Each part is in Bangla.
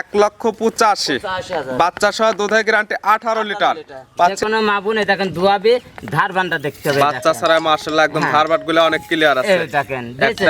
এক লক্ষ পঁচাশি। পঁচাশি বাচ্চা সহ দুধের গ্যারান্টি আঠারো লিটার। কোনো মা বোন দেখেন ধোয়াবে ধার বান্ডা দেখতে হবে বাচ্চা ছাড়া মার্শাল্লাহ একদম। ধারবাটগুলো অনেক ক্লিয়ার আছে। দেখেন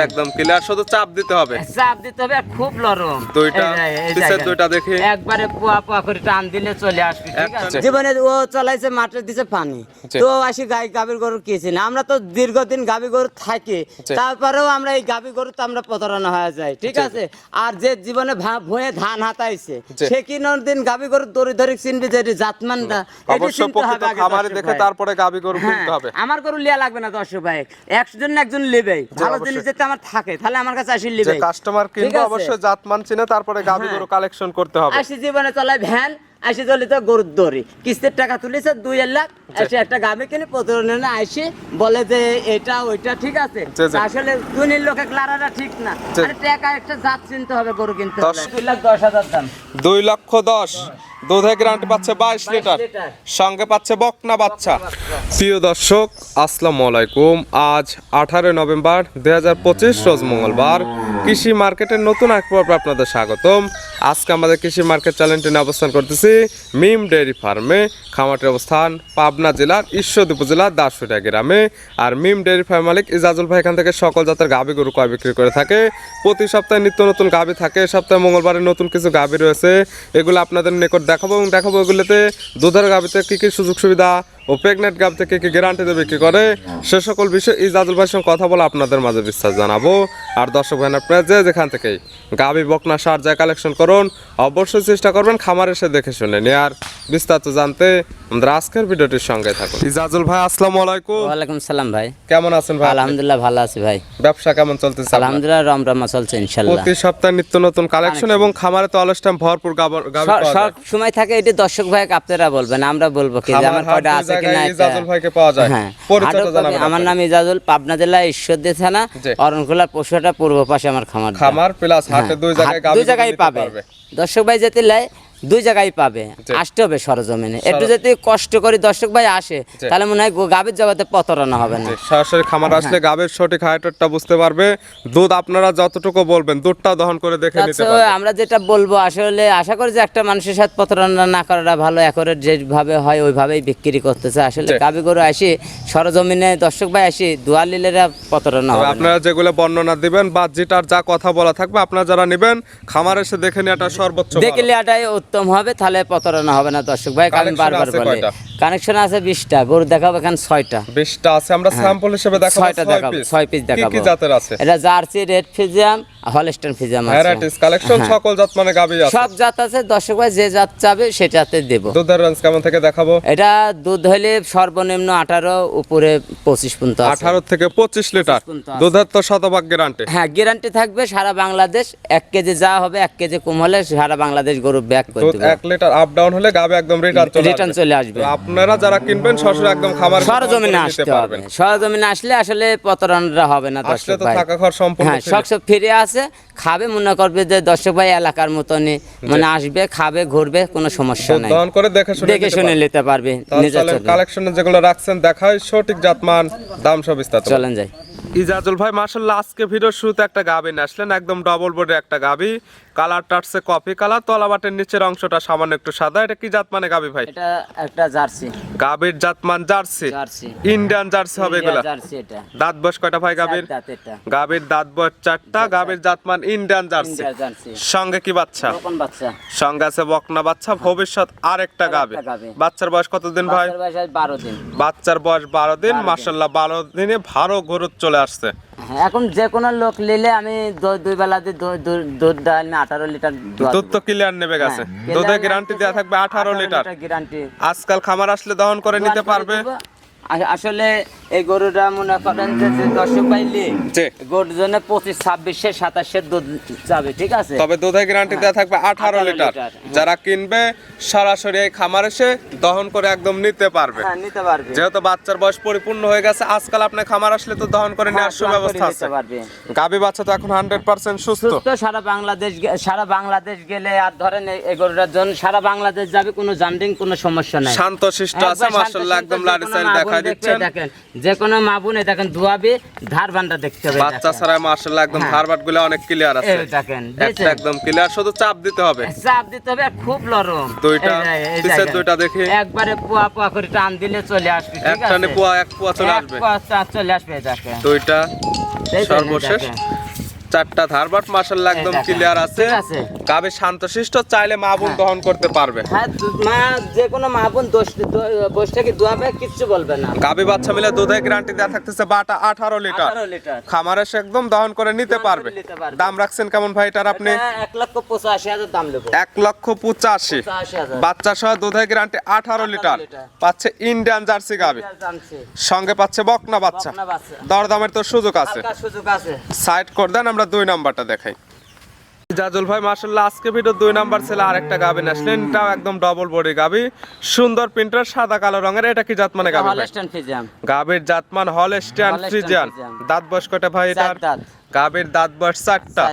একদম ক্লিয়ার শুধু চাপ দিতে হবে। চাপ দিতে হবে খুব নরম। দুইটা, এই যে- এই পিছের দুইটা দেখি। একবারে পোয়া পোয়া করে টান দিলে চলে আসবে ঠিক আছে? জীবনে ও চলাইছে মাঠে দিছে পানি। তো আসি গাই গাভীর গরু কিছি না আমরা তো দীর্ঘদিন গাভী গরু থাকি। তারপরেও আমরা এই গাভী গরু তো আমরা প্রতারণা হয়ে যাই ঠিক আছে? আর যে জীবনে ভয়ে ধান হাতাইছে। সে কি দিন গাবি গরু দড়ি ধরে চিনবি যে জাতমানটা এটি চিনতে হবে খামারে দেখে তারপরে গাবি গরু হ্যাঁ, কিনতে হবে। আমার গরু লিয়া লাগবে না দশ ভাই। একজন একজন নেবে ভালো জিনিস যেতে আমার থাকে তাহলে আমার কাছে আসি লিবে নেবে কাস্টমার কিনবে অবশ্যই জাতমান চিনে তারপরে গাবি হ্যাঁ। গরু কালেকশন করতে হবে। আসি জীবনে চলাই ভ্যান। আসি চলে তো গরুর দড়ি। কিস্তির টাকা তুলেছে দুই লাখ। এসে একটা গ্রামে কিনে প্রতিদিনে আসে বলে যে এটা ওইটা ঠিক আছে। আসলে দুনির লোকে ক্লারাটা ঠিক না। টাকা একটা জাত চিনতে হবে গরু কিনতে দুই লাখ দশ হাজার দাম। দুই লক্ষ দশ। গ্যারান্টি পাচ্ছে বাইশ লিটার। সঙ্গে পাচ্ছে বকনা বাচ্চা। প্রিয় দর্শক আসসালামু আলাইকুম। আজ আঠারোই নভেম্বর দুই হাজার পঁচিশ রোজ মঙ্গলবার। কৃষি মার্কেটের নতুন এক পর্বে আপনাদের স্বাগতম। আজকে আমাদের কৃষি মার্কেট চ্যানেলটি নিয়ে অবস্থান করতেছি মিম ডেয়ারি ফার্মে। খামাটের অবস্থান পাবনা জেলার ঈশ্বরদী উপজেলার দাসুরিয়া গ্রামে। আর মিম ডেয়ারি ফার্ম মালিক ইজাজুল ভাই এখান থেকে সকল জাতের গাভী গরু কয় বিক্রি করে থাকে। প্রতি সপ্তাহে নিত্য নতুন গাভী থাকে। এ সপ্তাহে মঙ্গলবারে নতুন কিছু গাভী রয়েছে। এগুলো আপনাদের নিকট দেখাবো এবং দেখাবো এগুলোতে দুধের গাভীতে কী কী সুযোগ সুবিধা ও প্রেগনেন্ট গাভীতে কী কী গ্যারান্টিতে বিক্রি করে? সে সকল বিষয়ে ইজাজুল ভাইয়ের সঙ্গে কথা বলে আপনাদের মাঝে বিশ্বাস জানাব। আর দর্শক যেখান থেকেই গাভী বকনা সার যা কালেকশন করুন অবশ্যই চেষ্টা করবেন খামার এসে দেখে শুনে নিয়ে আর বিস্তারিত জানতে আমাদের আজকের ভিডিওটির সঙ্গে থাকুন। ইজাজুল ভাই আসসালামু আলাইকুম। ওয়ালাইকুম সালাম ভাই। কেমন আছেন ভাই আলহামদুলিল্লাহ ভালো আছি ভাই। ব্যবসা কেমন চলতেছে আলহামদুলিল্লাহ রমরমা চলছে ইনশাল্লাহ। প্রতি সপ্তাহে নিত্য নতুন কালেকশন এবং খামারে তো অলস টাইম ভরপুর গাব- সব সময় থাকে এটি দর্শক ভাই আপনারা বলবেন আমরা বলব কি যে আমার কয়টা আছে কি ইজাজুল ভাইকে পাওয়া যায়। হ্যাঁ। আমার। নাম ইজাজুল পাবনা জেলা ঈশ্বরদী থানা অরণকুলার অরণখোলা পশুহাটা পূর্ব পাশে আমার খামার। খামার প্লাস হাটে দুই জায়গায় হ্যাঁ, দুই জায়গায় পাবে। দর্শক ভাই যেতে লাই দুই জায়গায় পাবে আসতে হবে সরজমিনে। একটু যদি কষ্ট করে দর্শক ভাই আসে তাহলে মনে হয় গো- গাভীর জগতে প্রতারণা হবে না। সরাসরি খামার হ্যাঁ। আসলে গাবের সঠিক হাইটটা বুঝতে পারবে। দুধ আপনারা যতটুকু বলবেন দুধটা দহন করে দেখে নিতে পারবে। আমরা যেটা বলব আসলে আশা করি যে একটা মানুষের সাথে প্রতারণা না করাটা ভালো একরে যেভাবে হয় ওইভাবেই বিক্রি করতেছে। আসলে। গাবি গরু আসি সরজমিনে দর্শক ভাই আসি দুয়ালিলেরা প্রতারণা হবে আপনারা যেগুলো বর্ণনা দিবেন বা যেটার যা কথা বলা থাকবে আপনারা যারা নেবেন খামার এসে দেখে নেওয়াটা সর্বোচ্চ। দেখলে এটাই উত্তম হবে তাহলে প্রতারণা হবে না দর্শক ভাই কারণ বারবার বলে। কানেকশন আছে বিশটা গরু দেখাবো এখানে ছয়টা। বিশটা আছে আমরা স্যাম্পল হিসেবে দেখাবো। ছয়টা দেখাবো। ছয় পিস কি দেখাবো। কি জাতের আছে? এটা Jersey red Friesian Holstein Friesian আছে। ভ্যারাইটিস কালেকশন হ্যাঁ। সকল জাত মানে গাবি আছে। সব জাত আছে দর্শক ভাই যে জাত চাবে সেটাতে দেবো। দুধের রেঞ্জ কেমন থেকে দেখাবো? এটা দুধ হলে সর্বনিম্ন আঠারো উপরে পঁচিশ পর্যন্ত আছে। আঠারো থেকে পঁচিশ লিটার। দুধের তো শতভাগ গ্যারান্টি হ্যাঁ গ্যারান্টি থাকবে সারা বাংলাদেশ। এক কেজি যা হবে এক কেজি কম হলে সারা বাংলাদেশ গরু ব্যাক করে দুধ দেবে। এক লিটার আপ ডাউন হলে গাবে একদম রিটার্ন চলে রিটার্ন চলে আসবে। আপনারা যারা কিনবেন সরাসরি একদম খামার সরজমিনে আসতে হবে। সরজমিনে আসলে আসলে প্রতারণা হবে না আসলে তো থাকা খাওয়ার সম্পূর্ণ হ্যাঁ। সব ফিরে আছে খাবে মনে করবে যে দর্শক ভাই এলাকার মতনই। মানে আসবে খাবে ঘুরবে কোনো সমস্যা নেই। দহন করে দেখে শুনে দেখে নিতে শুনে পারবে। নিতে পারবে নিজের। কালেকশনে যেগুলো রাখছেন দেখায় সঠিক জাতমান দাম সব বিস্তারিত। চলেন যাই। ইজাজুল ভাই মার্শাল্লাহ আজকে ভিডিও শুরুতে একটা গাবি নিয়ে আসলেন একদম ডবল বোর্ডে একটা গাবি। কালারটা আসছে কফি কালার তলা বাটের নিচের অংশটা সামান্য একটু সাদা। এটা কি জাত মানে গাবি ভাই? এটা একটা জার্সি। গাবির জাতমান জার্সি? জার্সি। ইন্ডিয়ান জার্সি হবে এগুলা। জার্সি এটা। দাঁত বয়স কয়টা ভাই গাবির চার দাঁত এটা। গাবির দাঁত বয়স চারটা গাবির জাতমান ইন্ডিয়ান জার্সি। Indian jersey. সঙ্গে কি বাচ্চা? কোন বাচ্চা। সঙ্গে আছে বকনা বাচ্চা ভবিষ্যৎ আরেকটা গাবি বাচ্চার বয়স কতদিন ভাই? বাচ্চার বয়স বারো দিন। বাচ্চার বয়স বারো দিন মার্শাল্লাহ বারো দিনে ভালো গরুত চলে আসছে। হ্যাঁ, এখন যে কোনো লোক নিলে আমি দুই বেলা দিয়ে দুধ দু- দুধ আঠারো লিটার দুধ দুধ তো ক্লিয়ার নেবে গেছে দুধের গ্যারান্টি দেওয়া থাকবে আঠারো লিটার। গ্যারান্টি আজকাল খামার আসলে দহন করে নিতে পারবে। আসলে এই গরুটা মনে করেন যে দর্শক পাইলে। গরুর জন্য পঁচিশ ছাব্বিশে সাতাশের দুধ যাবে ঠিক আছে? তবে দুধের গ্যারান্টি দেওয়া থাকবে আঠারো লিটার। লিটার, যারা কিনবে সরাসরি এই খামার এসে দহন করে একদম নিতে পারবে। হ্যাঁ নিতে পারবে। যেহেতু বাচ্চার বয়স পরিপূর্ণ হয়ে গেছে আজকাল আপনি খামার আসলে তো দহন করে হ্যাঁ, নেওয়ার plan করে সুব্যবস্থা আছে। গাবি বাচ্চা তো এখন হান্ড্রেড পার্সেন্ট সুস্থ। সারা বাংলাদেশ সারা বাংলাদেশ গেলে আর ধরেন এই- গরুটার জন্য সারা বাংলাদেশ যাবে কোনো জান্ডিং কোনো সমস্যা নাই। শান্ত শিষ্ট আছে শিষ্ট একদম যে লারি কোনো সাইল মা বোন দেখাই দেখবে, দিচ্ছেন দেখেন যে কোনো মা বোন দেখেন ধোয়াবে ধার বান্ডা দেখতে হবে বাচ্চা দেখেন। ছাড়াই একদম হ্যাঁ। ধারবাট অনেক ক্লিয়ার আছে এই দেখেন একদম ক্লিয়ার শুধু চাপ দিতে হবে চাপ দিতে হবে খুব নরম দুইটা। দুইটা দেখি। একবারে পোয়া পোয়া করে টান দিলে চলে আসবে ঠিক একটানে পোয়া এক পোয়া চলে এক পোয়া চলে আসবে দেখেন দুইটা সর্বশেষ। চারটা ধারবাট মার্শাল্লাহ একদম ক্লিয়ার আছে। গাবে শান্তশিষ্ট চাইলে মা বোন হ্যাঁ। দহন করতে পারবে। হ্যাঁ মা যে কোনো মা বোন দোষ বসে দোয়াবে কিচ্ছু বলবে না। গাবি বাচ্চা মিলে দুধের গ্যারান্টি দেওয়া থাকতেছে বাটা আঠারো লিটার। আঠারো লিটার। খামারে সে একদম দহন করে নিতে পারবে। দাম রাখছেন কেমন ভাই এটার আপনি? এটা এক লক্ষ পঁচাশি হাজার দাম লক্ষ পঁচাশি। পঁচাশি হাজার। বাচ্চা সহ দুধের গ্যারান্টি আঠারো লিটার। লিটার। পাচ্ছে ইন্ডিয়ান জার্সি গাবি সঙ্গে পাচ্ছে বকনা বাচ্চা। বকনা বাচ্চা। দরদামের তো সুযোগ আছে। সুযোগ আছে। সাইড করে দেন আমরা দুই নাম্বারটা দেখাই। জাজুল ভাই মার্শাল্লাহ আজকে ভিডিও দুই নাম্বার ছেলে আরেকটা গাবি আসলেন এটাও একদম ডবল বডি গাবি। সুন্দর প্রিন্টার সাদা কালো রঙের। এটা কি জাত মানে গাবি গাবির জাতমান হলস্টান ফ্রিজিয়ান ফ্রিজিয়ান। দাঁত বয়স কয়টা ভাই দাঁত। গাবির দাঁত বয়স চারটা।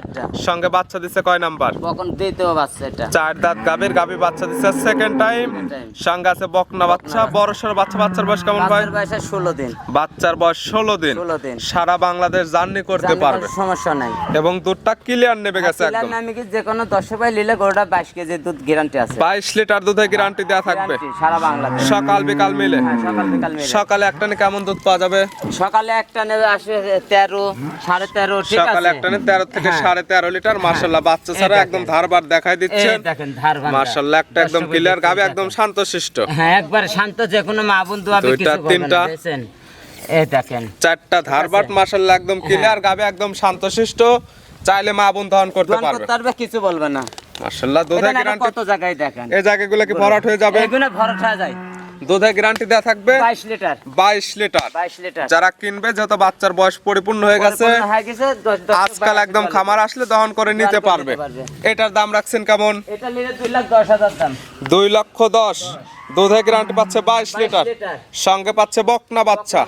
সঙ্গে বাচ্চা দিছে কয় নাম্বার? কখন দিতেও পারছে এটা। চার দাঁত গাবির গাবি বাচ্চা দিছে সেকেন্ড টাইম সঙ্গে আছে বকনা বাচ্চা বড় সড়ো বাচ্চা বাচ্চার বয়স কেমন ভাই? বাচ্চার বয়সে ষোলো দিন। বাচ্চার বয়স ষোলো দিন। 16 দিন। সারা বাংলাদেশ জার্নি করতে পারবে। সমস্যা নাই। এবং দুধটা ক্লিয়ার নেবে গেছে একদম। আমি কি যে কোনো দশ ভাই নিলে গরুটা বাইশ কেজি দুধ গ্যারান্টি আছে। বাইশ লিটার দুধে গ্যারান্টি দেওয়া থাকবে। সারা বাংলাদেশ। সকাল বিকাল মিলে। হ্যাঁ সকাল বিকাল মিলে। সকালে একটা নিয়ে কেমন দুধ পাওয়া যাবে? সকালে একটা নেবে আসবে তেরো সাড়ে তেরো ঠিক সকালে একটা তেরো থেকে হ্যাঁ। সাড়ে তেরো লিটার মার্শাল্লাহ বাচ্চা ছাড়া একদম ধারবার দেখাই দেখেন বান্ধা। মার্শাল্লাহ একটা একদম ক্লিয়ার গাবে একদম শান্তশিষ্ট। হ্যাঁ একবার শান্ত যে কোনো মা বোন দোয়াবে দুইটা, কিছু তিনটা। এই দেখেন। চারটা ধারবাট মার্শাল্লাহ একদম হ্যাঁ। ক্লিয়ার গাবে একদম শান্তশিষ্ট। চাইলে মা বোন দহন করতে পারবে। পারবে কিছু বলবে না। মার্শাল্লাহ গ্যারান্টি কত জায়গায় দেখেন? এই জায়গাগুলো কি ভরাট হয়ে যাবে? এগুলো ভরসা যায়। দুধে গ্যারান্টি দেওয়া থাকবে বাইশ লিটার। বাইশ লিটার। বাইশ লিটার। যারা কিনবে যত বাচ্চার বয়স পরিপূর্ণ হয়ে গেছে আজকাল একদম খামার আসলে দহন করে নিতে পারবে। এটার দাম রাখছেন কেমন? এটা নিলে দুই লাখ দশ হাজার দাম। দুই লক্ষ দশ। দুধে গ্যারান্টি পাচ্ছে বাইশ লিটার। লিটার। সঙ্গে পাচ্ছে বকনা বাচ্চা।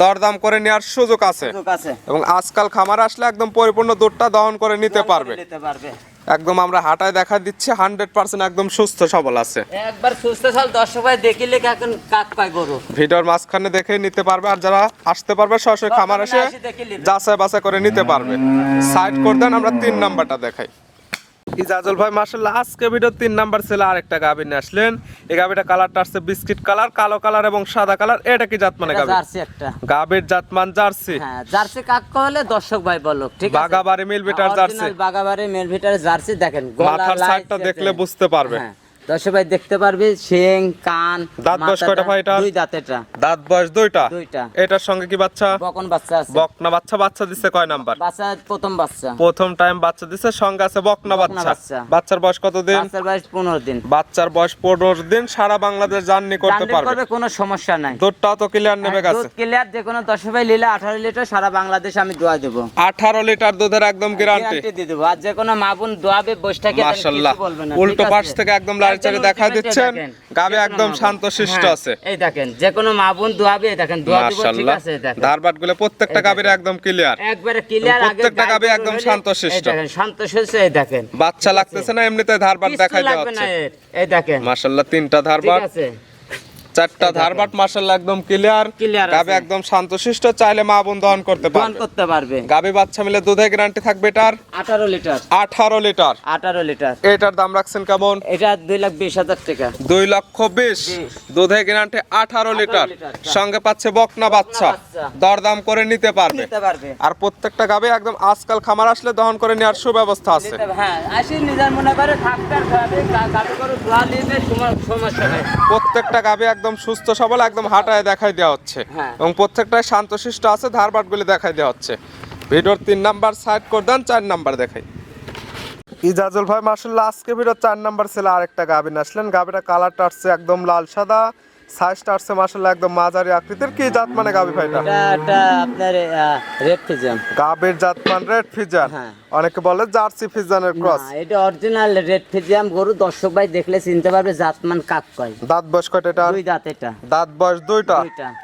দরদাম করে নেওয়ার সুযোগ আছে। সুযোগ আছে। এবং আজকাল খামার আসলে একদম পরিপূর্ণ দুধটা দহন করে নিতে পারবে। নিতে পারবে। একদম আমরা হাঁটায় দেখা দিচ্ছি হান্ড্রেড পার্সেন্ট একদম সুস্থ সবল আছে। একবার সুস্থ সাল দশ ভাই দেখিলে এখন কাক পায় গরু। ভিডিওর মাঝখানে দেখে নিতে পারবে আর যারা আসতে পারবে সরাসরি খামার এসে। যাচাই বাছাই করে নিতে পারবে। সাইড করে দেন আমরা তিন নাম্বারটা দেখাই। ইজাজুল ভাই মার্শাল্লাহ আজকে ভিডিও তিন নাম্বার ছেলে আরেকটা গাভী নিয়ে আসলেন। এই গাভীটা কালারটা আসছে বিস্কিট কালার কালো কালার এবং সাদা কালার এটা কি জাত মানে গাভী জার্সি একটা। গাভীর জাতমান জার্সি। হ্যাঁ জার্সি কাক হলে দর্শক ভাই বলো ঠিক আছে? বাগাবাড়ি মিল ভিটার জার্সি। বাগাবাড়ি মেল ভিটার জার্সি দেখেন গলা, মাথার সাইডটা দেখলে বুঝতে পারবে। হ্যাঁ দর্শক ভাই দেখতে পারবে শিং কান দাঁত বয়স কয়টা ভাই এটার? দুই দাঁত এটা দাঁত বয়স দুইটা? দুইটা। এটার সঙ্গে কি বাচ্চা? বকন বাচ্চা আছে। বকনা বাচ্চা বাচ্চা দিচ্ছে কয় নাম্বার? বাচ্চা প্রথম বাচ্চা। প্রথম টাইম বাচ্চা দিচ্ছে সঙ্গে আছে বকনা বাচ্চা। বাচ্চা। বাচ্চার বয়স কতদিন? বাচ্চার বয়স পনেরো দিন। বাচ্চার বয়স পনেরো দিন সারা বাংলাদেশ জার্নি করতে পারবে। কোনো সমস্যা নাই। দুধটাও তো ক্লিয়ার নেবে গেছে। দুধ ক্লিয়ার যে কোনো দশ ভাই নিলে আঠারো লিটার সারা বাংলাদেশ আমি দোয়া দেবো। আঠারো লিটার দুধের একদম গ্যারান্টি গ্যারান্টি দিয়ে দেবো। আর যে কোনো মা বোন দোয়াবে বসে থাকে না, উল্টো পাশ থেকে একদম লাড়ি চাড়ি দেখা দিচ্ছেন। গাবে একদম শান্ত শিষ্ট হ্যাঁ, আছে। এই দেখেন যে কোনো মা বোন দোয়াবে দেখেন দোয়া দিব ঠিক আছে দেখেন। দারবাটগুলো প্রত্যেকটা গাবের একদম ক্লিয়ার একবারে ক্লিয়ার আগে প্রত্যেকটা গাবে একদম শান্ত শিষ্ট। এই দেখেন শান্তশিষ্ট এই দেখেন। বাচ্চা লাগতেছে না এমনিতে ধারবাট দেখাই দেওয়া হচ্ছে। এই দেখেন। মাশাআল্লাহ তিনটা ঠিক আছে। চারটা। ধারবাট মাশাল্লাহ একদম ক্লিয়ার গাবে একদম শান্তশিষ্ট চাইলে মা বোন দহন করতে পারবে। করতে পারবে। গাবি বাচ্চা মিলে দুধে গ্যারান্টি থাকবে এটার? আঠারো লিটার। আঠারো লিটার। আঠারো লিটার। এটার দাম রাখছেন কেমন? এটা দুই লাখ বিশ হাজার টাকা। দুই লক্ষ বিশ। বিশ। দুধে গ্যারান্টি আঠারো লিটার। লিটার। সঙ্গে পাচ্ছে বকনা বাচ্চা। দরদাম করে নিতে পারবে। নিতে পারবে। আর প্রত্যেকটা গাবে একদম আজকাল খামার আসলে দহন করে নেওয়ার সুব্যবস্থা আছে। নিতে- হ্যাঁ আসি নিজের মনে করে থাকতে গাড়ি করে নিবে সময়- সমস্যা নেই। প্রত্যেকটা গাবে একদম সুস্থ সবল একদম হাঁটায় দেখাই দেওয়া হচ্ছে। হ্যাঁ। এবং প্রত্যেকটাই শান্তশিষ্ট আছে ধারবাট গুলি দেখাই দেওয়া হচ্ছে। ভিডিওর তিন নাম্বার সাইড করে দেন চার নাম্বার দেখাই। ইজাজুল ভাই মার্শাল্লাহ আজকে ভিডিও চার নাম্বার ছেলে আরেকটা গাবিন আসলেন। গাবিটা কালারটা আসছে একদম লাল সাদা সাইজটা আসছে মার্শাল্লাহ একদম মাঝারি আকৃতির। কি জাত মানে গাবি ভাইটা এটা? আপনার রেড ফিজাম গাবির জাত মান রেড ফিজার হ্যাঁ। অনেকে বলে জার্সি ফিজানের ক্রস এটা অরিজিনাল রেড ফিজিয়াম গরু দর্শক ভাই দেখলে চিনতে পারবে জাতমান কাক কয়। দাঁত বয়স কয়টা এটার দুই দাঁত এটা। দাঁত বয়স দুইটা।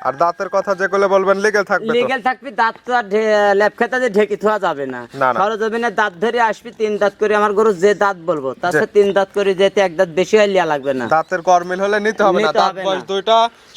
আর দাঁতের কথা যেগুলো বলবেন লিগেল থাকবে তো? লিগেল থাকবি দাঁত তো আর ল্যাপ খেতাতে ঢেকে থোয়া যাবে না। সরজমিনে দাঁত ধরে আসবি তিন দাঁত করে আমার গরু যে দাঁত বলব তার সাথে তিন দাঁত করে যেতে এক দাঁত বেশি হয় লিয়া লাগবে না। দাঁতের গরমিল হলে নিতে হবে না দাঁত বয়স দুইটা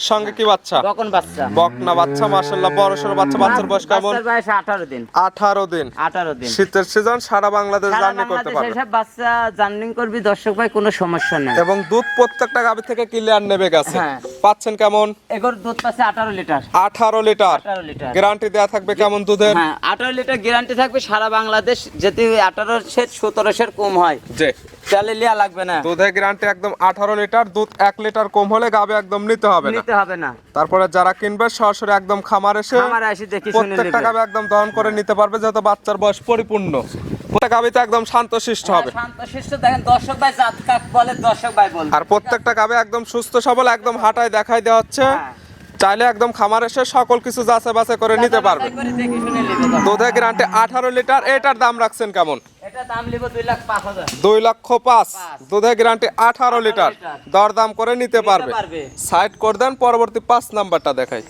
সঙ্গে কি বাচ্চা? বকন বাচ্চা। বকনা বাচ্চা মাশাল্লাহ বড় সড়ো বাচ্চা বাচ্চার বয়স কেমন বাচ্চার বয়স আঠারো দিন। আঠারো দিন। আঠারো দিন। শীতের সিজন সারা বাংলাদেশ জার্নি করতে বাংলাদেশে পারবে সব বাচ্চা জার্নিং করবি দর্শক ভাই কোনো সমস্যা নেই। এবং দুধ প্রত্যেকটা গাভী থেকে ক্লিয়ার নেবে গেছে হ্যাঁ। পাচ্ছেন কেমন? এগোর দুধ পাচ্ছে আঠারো লিটার। আঠারো লিটার। আঠারো লিটার। গ্যারান্টি দেওয়া থাকবে কেমন দুধের? হ্যাঁ আঠারো লিটার গ্যারান্টি থাকবে সারা বাংলাদেশ যদি আঠারো সের সতেরো সের কম হয়। যে তাহলে লিয়া লাগবে না। দুধের গ্যারান্টি একদম আঠারো লিটার দুধ এক লিটার কম হলে গাবে একদম নিতে হবে না। নিতে হবে না। তারপরে যারা কিনবে সরাসরি একদম খামার এসে আমার আসি দেখি শুনে প্রত্যেকটা গাবে একদম দহন করে নিতে পারবে যেহেতু বাচ্চার বয়স পরিপূর্ণ। প্রত্যেক গাবিতে একদম হবে। শান্ত শিষ্ট দেখেন দর্শক ভাই জাত কাক বলে দর্শক ভাই বলবে। আর প্রত্যেকটা গাবে একদম সুস্থ সবল একদম হাঁটায় দেখাই দেওয়া হচ্ছে। হ্যাঁ। চাইলে একদম খামার এসে সকল কিছু যাচাই বাছাই করে নিতে পারবে। দুধের গ্যারান্টি আঠারো লিটার এটার দাম রাখছেন কেমন? দুই লক্ষ পাঁচ। দুধের গ্যারান্টি আঠারো লিটার। দরদাম করে নিতে পারবে। সাইড করে দেন পরবর্তী পাঁচ নাম্বারটা দেখাই।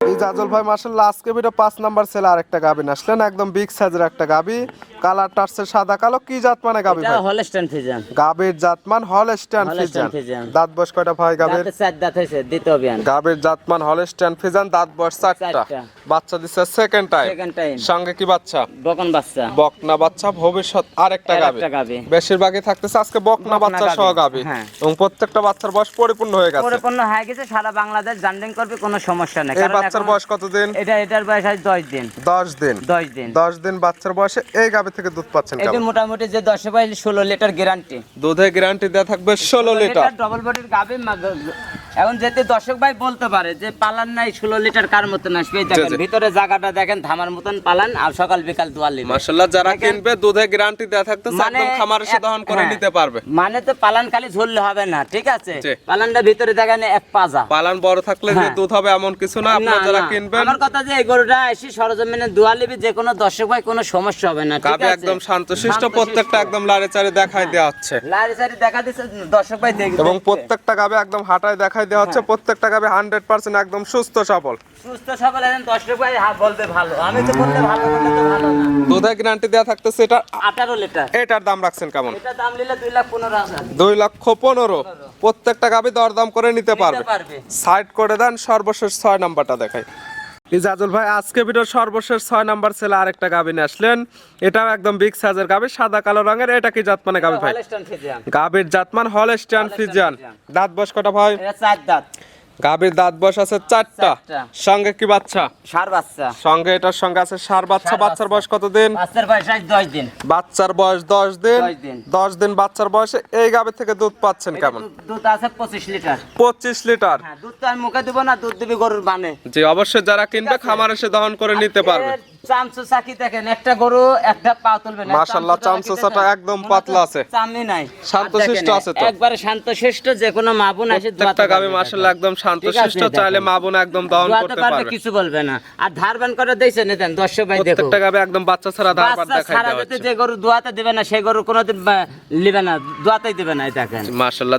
এই জাজল ভাই মার্শাল্লাহ আজকে ভিডিও পাঁচ নাম্বার ছেলে আরেকটা গাবি আসলেন। একদম বিগ সাইজের একটা গাবি। কালার টার্সে সাদা কালো কি জাত মানে গাবি এটা ভাই? হলস্টাইন ফিজান গাবির জাতমান হলস্টাইন ফিজিয়ান। দাঁত বয়স কয়টা ভাই গাবির চার দাঁত হয়েছে দ্বিতীয় অভিযান গাবির জাতমান হলস্টাইন দাঁত বয়স চারটা। বাচ্চা দিচ্ছে সেকেন্ড টাইম সেকেন্ড টাইম সঙ্গে কি বাচ্চা? বকন বাচ্চা। বকনা বাচ্চা ভবিষ্যৎ আরেকটা গাবি বেশিরভাগই থাকতেছে আজকে বকনা বাচ্চা সহ গাবি হ্যাঁ। এবং প্রত্যেকটা বাচ্চার বয়স পরিপূর্ণ হয়ে গেছে। পরিপূর্ণ হয়ে গেছে সারা বাংলাদেশ জার্নিং করবে কোনো সমস্যা নেই। এই বাচ্চার বয়স কতদিন? এটা এটার বয়স আজ দশ দিন। দশ দিন। দশ দিন। দশ দিন বাচ্চার বয়সে এই গাবি থেকে দুধ পাচ্ছেন এটা মোটামুটি যে 10 বাই 16 লিটার গ্যারান্টি দুধে গ্যারান্টি দেয়া থাকবে ষোলো লিটার। ডাবল বডির গাবে এখন যেতে দর্শক ভাই বলতে পারে যে পালান নাই ষোলো লিটার কার মতন আসবে? দেখেন ভিতরে জায়গাটা দেখেন থামার মতন পালান আর সকাল বিকাল দোয়াল লিবে মাশাল্লাহ যারা কিনবে দুধে গ্যারান্টি দেওয়া থাকতেছে মানে একদম খামার এসে দহন করে হ্যাঁ। নিতে পারবে। মানে তো পালান খালি ঝরলে হবে না ঠিক আছে? পালানটা ভিতরে দেখেন এক পাজা। পালান বড় থাকলে যে হ্যাঁ। দুধ হবে এমন কিছু না আপনারা যারা। কিনবেন আমার কথা যে এই গরুটা এসে সরজমিনে দোয়া লিবি যে কোনো দর্শক ভাই কোনো সমস্যা হবে না ঠিক আছে? একদম শান্তশিষ্ট শান্তশিষ্ট। প্রত্যেকটা একদম লাড়ে চাড়ে দেখাই দেওয়া হচ্ছে। লারি সারি দেখা দিচ্ছে দর্শক ভাই দেখবে। এবং প্রত্যেকটা গাবে একদম হাঁটায় দেখাই দেওয়া হচ্ছে প্রত্যেকটা গাবে হান্ড্রেড পার্সেন্ট একদম সুস্থ সফল। সুস্থ সফল এখন দশ হ্যাঁ বলবে ভালো। আমি তো বললে ভালো বললে তো ভালো না। দুধে গ্যারান্টি দেওয়া থাকতেছে এটা আঠারো লিটার। এটার দাম রাখছেন কেমন? এটা দাম নিলে দুই লাখ পনেরো হাজার। দুই লক্ষ পনেরো। প্রত্যেকটা গাবি দরদাম করে নিতে পারবে। নিতে পারবে সাইড করে দেন সর্বশেষ ছয় নাম্বারটা দেখাই। ইজাজুল ভাই আজকে ভিডিও সর্বশেষ ছয় নাম্বার ছেলে আরেকটা গাবি নিয়ে আসলেন। এটাও একদম বিগ সাইজের গাবি সাদা কালো রঙের এটা কি জাত মানে গাবি ভাই? গাবির জাতমান হলস্টান ফিজিয়ান দাঁত বয়স কটা ভাই? এটা চার দাঁত। গাবির দাঁত বয়স আছে চারটা। সঙ্গে কি বাচ্চা? সার বাচ্চা। সঙ্গে এটার সঙ্গে আছে সার বাচ্চা। বাচ্চার বয়স কতদিন? বাচ্চার বয়স দশ দিন। বাচ্চার বয়স দশ দিন। দশ দিন। বাচ্চার বয়সে। এই গাভী থেকে দুধ পাচ্ছেন কেমন? দুধ- দুধ আছে পঁচিশ লিটার। পঁচিশ লিটার। হ্যাঁ দুধ তো আমি মুখে দেবো না দুধ দিবি গরুর বানে। জি অবশ্যই যারা কিনবে খামার এসে দহন করে নিতে পারবে। একটা গরু কিছু বলবে না। আর করে বাচ্চা ছাড়া যে গরু দোয়াতে দিবে না সে গরু কোনোদিন লিবে না দোয়াতেই দিবে না দেখেন।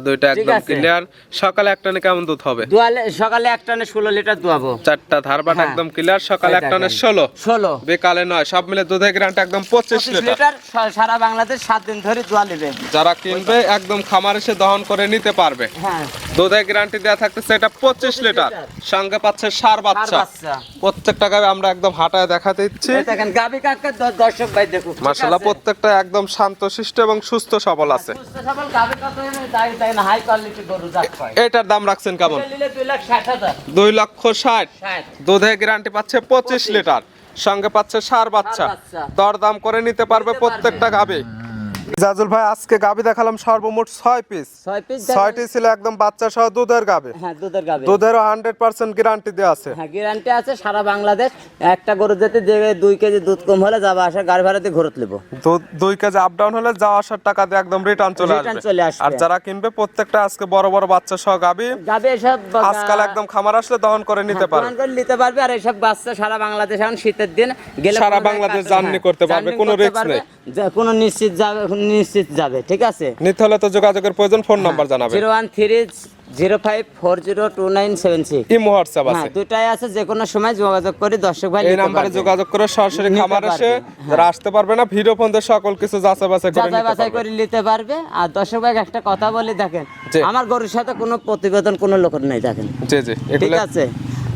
দুইটা একদম ক্লিয়ার সকালে এক টানে কেমন দুধ হবে? সকালে এক টানে 16 লিটার দোয়াবো। চারটা ধারবান হ্যাঁ। একদম ক্লিয়ার সকালে এক টানে 16 16 বিকালে নয় সব মিলে দুধের গ্রান্ট একদম পঁচিশ লিটার। সারা বাংলাদেশ সাত দিন ধরে দোয়া নেবে যারা কিনবে একদম খামার এসে দহন করে নিতে পারবে। হ্যাঁ। দুধের গ্যারান্টি দেওয়া থাকতেছে এটা পঁচিশ লিটার। সঙ্গে পাচ্ছে সার বাচ্চা। প্রত্যেকটা গাবে আমরা একদম হাঁটায় এই দেখেন গাবি কাকা দর্শক ভাই দেখুন মাশাআল্লাহ প্রত্যেকটা একদম শান্তশিষ্ট এবং সুস্থ সবল আছে। এটার দাম রাখছেন কেমন? দুই লক্ষ ষাট। দুধের গ্যারান্টি পাচ্ছে পঁচিশ। লিটার। সঙ্গে পাচ্ছে সার বাচ্চা। দরদাম করে নিতে পারবে। প্রত্যেকটা গাবে জাজুল ভাই আজকে গাবি দেখালাম সর্বমোট ছয় পিস ছয় পিস ছয়টি ছিল একদম বাচ্চা সহ দুধের গাবে। হ্যাঁ দুধের গাবে। দুধেরও হান্ড্রেড পার্সেন্ট গ্যারান্টি দেওয়া আছে। হ্যাঁ গ্যারান্টি আছে সারা বাংলাদেশ। একটা গরু যেতে যে দুই কেজি দুধ কম হলে যাবে আসা গাড়ি ভাড়া দিয়ে ঘুরত নেব। দুই কেজি আপ ডাউন হলে যাওয়া আসার টাকা দিয়ে একদম রিটার্ন চলে আসবে। আর যারা কিনবে প্রত্যেকটা আজকে বড় বড় বাচ্চা সহ গাবি গাবে এসব আজকাল একদম খামার আসলে দহন করে নিতে পারবে। প্রমাণ করে নিতে পারবে আর এসব বাচ্চা সারা বাংলাদেশ এখন শীতের দিন গেলে সারা বাংলাদেশ জার্নি হ্যাঁ, করতে পারবে, কোনো পারবে, নেই। যে কোনো নিশ্চিত যাবে নিশ্চিত যাবে ঠিক আছে? নিতে হলে তো যোগাযোগের প্রয়োজন ফোন নাম্বার জানাবে। Zero one three zero five four zero two nine seven six imo WhatsApp হ্যাঁ আছে দুটাই আছে যে কোনো সময় যোগাযোগ করে দর্শক ভাই এই নাম্বারে যোগাযোগ করে সরাসরি খামার এসে যারা আসতে পারবে না ভিডিও ফোন দিয়ে সকল কিছু যাচাই বাছাই করে যাচাই বাছাই করে নিতে পারবে। আর দর্শক ভাই একটা কথা বলি দেখেন আমার গরুর সাথে কোনো প্রতিবেদন কোনো লোকের নেই দেখেন। জি জি ঠিক আছে?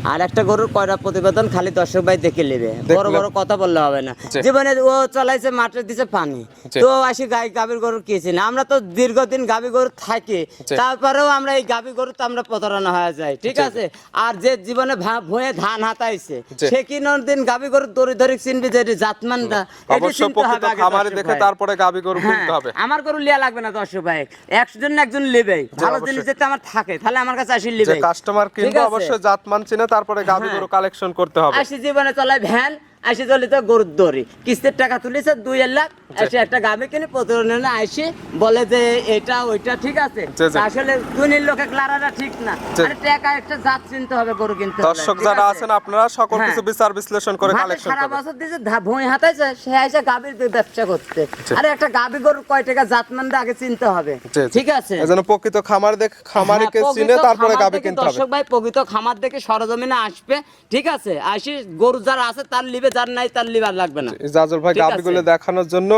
আর একটা গরুর কয়টা প্রতিবেদন খালি দর্শক ভাই দেখে নেবে। বড় বড় কথা বললে হবে না। জীবনে ও চালাইছে মাঠে দিছে পানি। তো আসি গাই গাভীর গরু কিছি না আমরা তো দীর্ঘদিন গাভী গরু থাকি। তারপরেও আমরা এই গাভী গরু তো আমরা প্রতারণা হয়ে যাই ঠিক আছে? আর যে জীবনে ভুঁয়ে ধান হাতাইছে সে কি দিন গাভী গরু দড়ি ধরে চিনবি যে এটি জাতমানটা এটি অবশ্য চিনতে হবে আগে দেখে তারপরে গাবি গরু হ্যাঁ, কিনতে হবে। আমার গরু লিয়া লাগবে না দর্শক ভাই। একজন একজন লিবেই ভালো জিনিস যাতে আমার থাকে তাহলে আমার কাছে আসি লিবে কাস্টমার কিনবে অবশ্যই জাতমান চিনে তারপরে গাভী হ্যাঁ। গরু কালেকশন করতে হবে আসি জীবনে চলে ভ্যান আসি চলি তো গরুর দড়ি। কিস্তির টাকা তুলেছে দুই লাখ। এসে একটা গাবে কিনে প্রতিদিনে আসি বলে যে এটা ওইটা ঠিক আছে। জি, জি। আসলে দুনির লোকে ক্লারাটা ঠিক না। আরে টাকা একটা জাত চিনতে হবে গরু কিনতে দর্শক যারা আছেন আপনারা সকল হ্যাঁ। কিছু বিচার বিশ্লেষণ করে কালেকশন সারা বছর দিয়েছে ধা- ভুঁই হাতাইছে সে এসে গাভীর ব্যবসা করতে। আরে একটা গাভী গরুর কয় টাকা জাতমানটা আগে চিনতে হবে। ঠিক আছে? এজন্য প্রকৃত খামার দেখে খামারিকে হ্যাঁ, চিনে তারপরে গাবি কিনতে হবে। দর্শক ভাই প্রকৃত খামার দেখে সরজমিনে আসবে। ঠিক আছে? আসি গরু যারা আছে তার লিবে যার নাই তার লিভার লাগবে না। জাজল ভাই। গাবিগুলো দেখানোর জন্য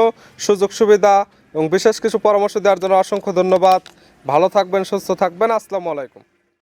সুযোগ সুবিধা এবং বিশেষ কিছু পরামর্শ দেওয়ার জন্য অসংখ্য ধন্যবাদ। ভালো থাকবেন সুস্থ থাকবেন। আসসালামু আলাইকুম।